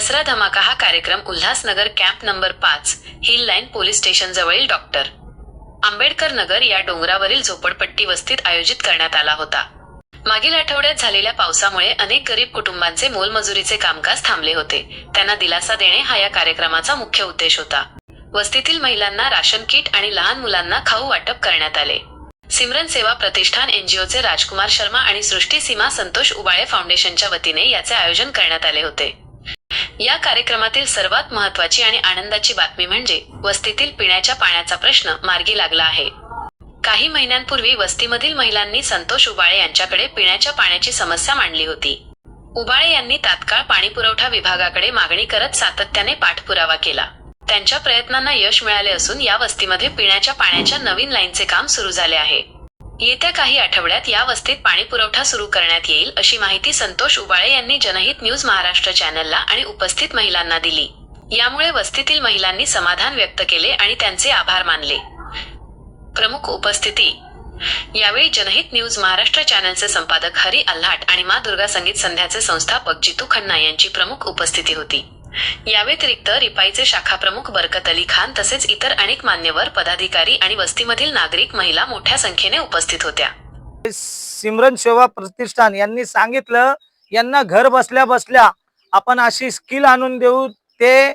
दसरा धमाका हा कार्यक्रम उल्हासनगर कॅम्प नंबर पाच हिल लाईन पोलीस स्टेशन जवळील डॉक्टर. आंबेडकर नगर या डोंगरावरील झोपडपट्टी वस्तीत आयोजित करण्यात आला होता. मागील आठवड्यात झालेल्या पावसामुळे अनेक गरीब कुटुंबांचे मोलमजुरीचे कामकाज थांबले होते. त्यांना दिलासा देणे हा या कार्यक्रमाचा मुख्य उद्देश होता. वस्तीतील महिलांना राशन किट आणि लहान मुलांना खाऊ वाटप करण्यात आले. सिमरन सेवा प्रतिष्ठान एनजीओचे राजकुमार शर्मा आणि सृष्टी सीमा संतोष उबाळे फाउंडेशनच्या वतीने याचे आयोजन करण्यात आले होते. या कार्यक्रमातील सर्वात महत्वाची आणि आनंदाची बातमी म्हणजे वस्तीतील पिण्याच्या पाण्याचा प्रश्न मार्गी लागला आहे. काही महिन्यांपूर्वी वस्तीमधील महिलांनी संतोष उबाळे यांच्याकडे पिण्याच्या पाण्याची समस्या मांडली होती. उबाळे यांनी तात्काळ पाणीपुरवठा विभागाकडे मागणी करत सातत्याने पाठपुरावा केला. त्यांच्या प्रयत्नांना यश मिळाले असून या वस्तीमध्ये पिण्याच्या पाण्याच्या नवीन लाईनचे काम सुरू झाले आहे. येत्या काही आठवड्यात या वस्तीत पाणी पुरवठा सुरू करण्यात येईल अशी माहिती संतोष उबाळे यांनी जनहित न्यूज महाराष्ट्र चॅनलला आणि उपस्थित महिलांना दिली. यामुळे वस्तीतील महिलांनी समाधान व्यक्त केले आणि त्यांचे आभार मानले. प्रमुख उपस्थिती. यावेळी जनहित न्यूज महाराष्ट्र चॅनलचे संपादक हरी आल्हाट आणि मा दुर्गा संगीत संध्याचे संस्थापक जितू खन्ना यांची प्रमुख उपस्थिती होती. या व्यतिरिक्त रिपाईचे शाखा प्रमुख बरकत अली खान तसेच इतर अनेक मान्यवर पदाधिकारी आणि वस्तीमधील नागरिक महिला मोठ्या संख्येने उपस्थित होत्या. सिमरन सेवा प्रतिष्ठान यांनी सांगितलं यांना घर बसल्या बसल्या आपण अशी स्किल आणून देऊ ते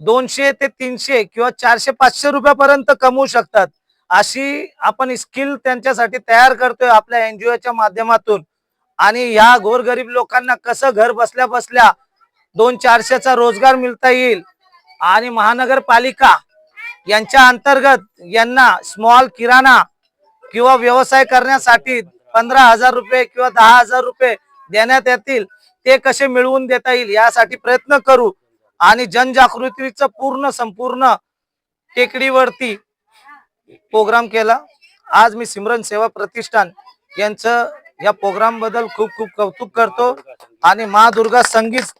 दोनशे ते तीनशे किंवा चारशे पाचशे रुपयापर्यंत कमवू शकतात. अशी आपण स्किल त्यांच्यासाठी तयार करतोय आपल्या एनजीओच्या माध्यमातून. आणि ह्या गोरगरीब लोकांना कसं घर बसल्या बसल्या दोन चारशेचा रोजगार मिळता येईल. आणि महानगरपालिका यांच्या अंतर्गत यांना स्मॉल किराणा किंवा व्यवसाय करण्यासाठी पंधरा हजार रुपये किंवा दहा हजार रुपये देण्यात येतील ते कसे मिळवून देता येईल यासाठी प्रयत्न करू. आणि जनजागृतीचं पूर्ण संपूर्ण टेकडीवरती प्रोग्राम केला. आज मी सिमरन सेवा प्रतिष्ठान यांचं या प्रोग्रामबद्दल खूप खूप कौतुक करतो. आणि मा दुर्गा संगीत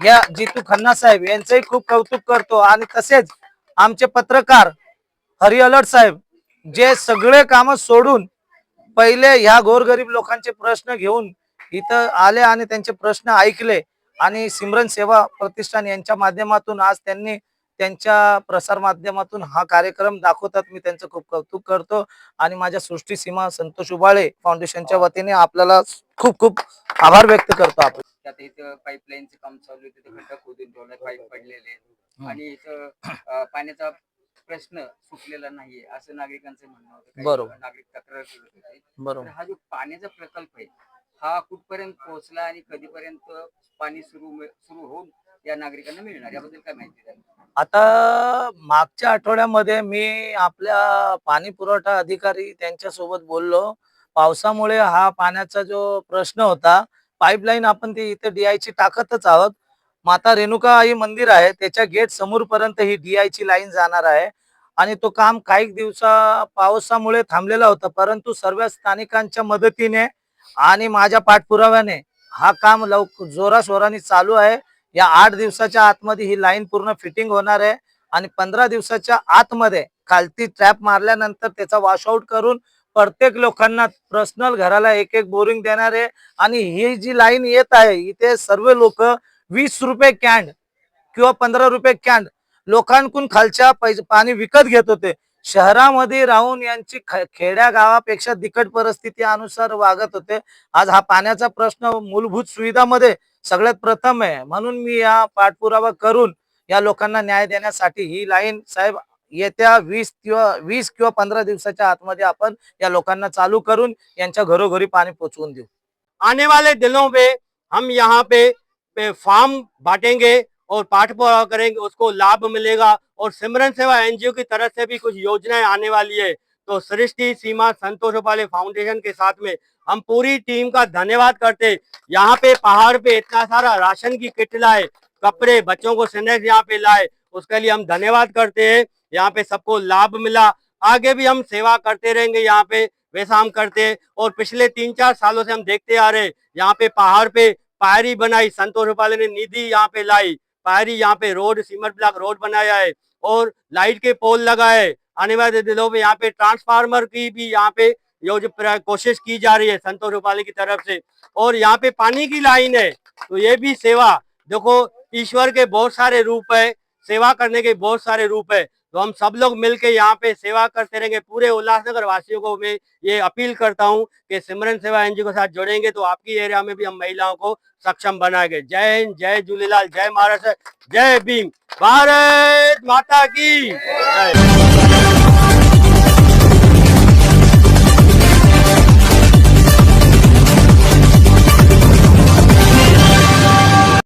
या जितू खन्ना साहेब यांचंही खूप कौतुक करतो. आणि तसेच आमचे पत्रकार हरी अलर्ट साहेब जे सगळे काम सोडून पहिले ह्या गोरगरीब लोकांचे प्रश्न घेऊन इथं आले आणि त्यांचे प्रश्न ऐकले आणि सिमरन सेवा प्रतिष्ठान यांच्या माध्यमातून आज त्यांनी त्यांच्या प्रसार माध्यमातून हा कार्यक्रम दाखवतात. मी त्यांचं खूप कौतुक करतो. आणि माझ्या सृष्टी सीमा संतोष उबाळे फाउंडेशनच्या वतीने आपल्याला खूप खूप आभार व्यक्त करतो आपण. त्यात इथं पाईपलाईनचं काम चालू आहे तिथे खड्डा खोदून ठेवलाय पाईप पडलेले आहेत. आणि इथं अं, पाण्याचा प्रश्न सुटलेला नाहीये असं नागरिकांचं म्हणणं होतं. काही बरोबर. नागरिक तक्रार करत होते. तर बरोबर. हा जो पाण्याचा प्रकल्प आहे हा कुठपर्यंत पोहोचला आणि कधीपर्यंत पाणी सुरू सुरू होऊन या नागरिकांना मिळणार? याबद्दल काय माहिती द्याल? आता मागच्या आठवड्यामध्ये मी आपल्या पाणी पुरवठा अधिकारी त्यांच्यासोबत बोललो. पावसामुळे हा पाण्याचा जो प्रश्न होता पाईपलाईन आपण ती इथे DI ची टाकतच आहोत. माता रेणुका आई मंदिर आहे. त्याच्या गेट समोर पर्यंत ही DI ची लाईन जाणार आहे. आणि तो काम काही दिवसा पावसामुळे थांबलेला होता. परंतु सर्व स्थानिकांच्या मदतीने आणि माझ्या पाठपुराव्याने हा काम लवकर जोराशोराने चालू आहे. या आठ दिवसाच्या आतमध्ये ही लाईन पूर्ण फिटिंग होणार आहे. आणि पंधरा दिवसाच्या आतमध्ये खालती ट्रॅप मारल्यानंतर त्याचा वॉशआउट करून प्रत्येक लोकांना पर्सनल घराला एक एक बोरिंग देणार आहे. आणि ही जी लाईन येत आहे इथे सर्व लोक वीस रुपये कॅन्ड किंवा पंधरा रुपये कॅन्ड लोकांकडून खालच्या पाणी विकत घेत होते. शहरामध्ये राहून यांची खेड्या गावापेक्षा दिकट परिस्थिती अनुसार वागत होते. आज हा पाण्याचा प्रश्न मूलभूत सुविधामध्ये सगळ्यात प्रथम आहे. म्हणून मी या पाठपुरावा करून या लोकांना न्याय देण्यासाठी ही लाईन साहेब येत्या वीस किंवा वीस किंवा पंधरा दिवसाच्या आतमध्ये आपण या लोकांना चालू करून यांच्या घरोघरी पाणी पोचवून देऊ. आने वाले दिनों में हम यहाँ पे, पे फार्म बांटेंगे और पाठ करेंगे उसको लाभ मिलेगा और सिमरन सेवा एनजीओ की तरफ़ से भी कुछ योजनाएँ आने वाली है। तो सृष्टि सीमा संतोष उपाले फाउंडेशन के साथ में हम पूरी टीम का धन्यवाद करते यहाँ पे पहाड़ पे इतना सारा राशन की किट लाए कपड़े बच्चों को स्नैक्स यहाँ पे लाए उसके लिए हम धन्यवाद करते हैं। यहाँ पे सबको लाभ मिला। आगे भी हम सेवा करते रहेंगे, यहाँ पे वैसा हम करते और पिछले तीन चार सालों से हम देखते आ रहे यहाँ पे पहाड़ पे पायरी बनाई संतोष रूपाले ने निधि यहाँ पे लाई। पायरी यहाँ पे रोड, सीमर ब्लॉक रोड बनाया है और लाइट के पोल लगाए। आने वाले दिनों में यहाँ पे ट्रांसफार्मर की भी यहाँ पे जो कोशिश की जा रही है संतोष रूपाली की तरफ़ से। और यहाँ पे पानी की लाइन है तो ये भी सेवा। देखो, ईश्वर के बहुत सारे रूप है, सेवा करने के बहुत सारे रूप है। तो हम सब लोग मिलके यहाँ पे सेवा करते रहेंगे। पूरे उल्लासनगर वासियों को मैं ये अपील करता हूँ कि सिमरन सेवा एनजीओ के साथ जुड़ेंगे तो आपकी एरिया में भी हम महिलाओं को सक्षम बनाएँगे। जय हिंद, जय झूलेलाल, जय महाराष्ट्र, जय भीम। भारत माता की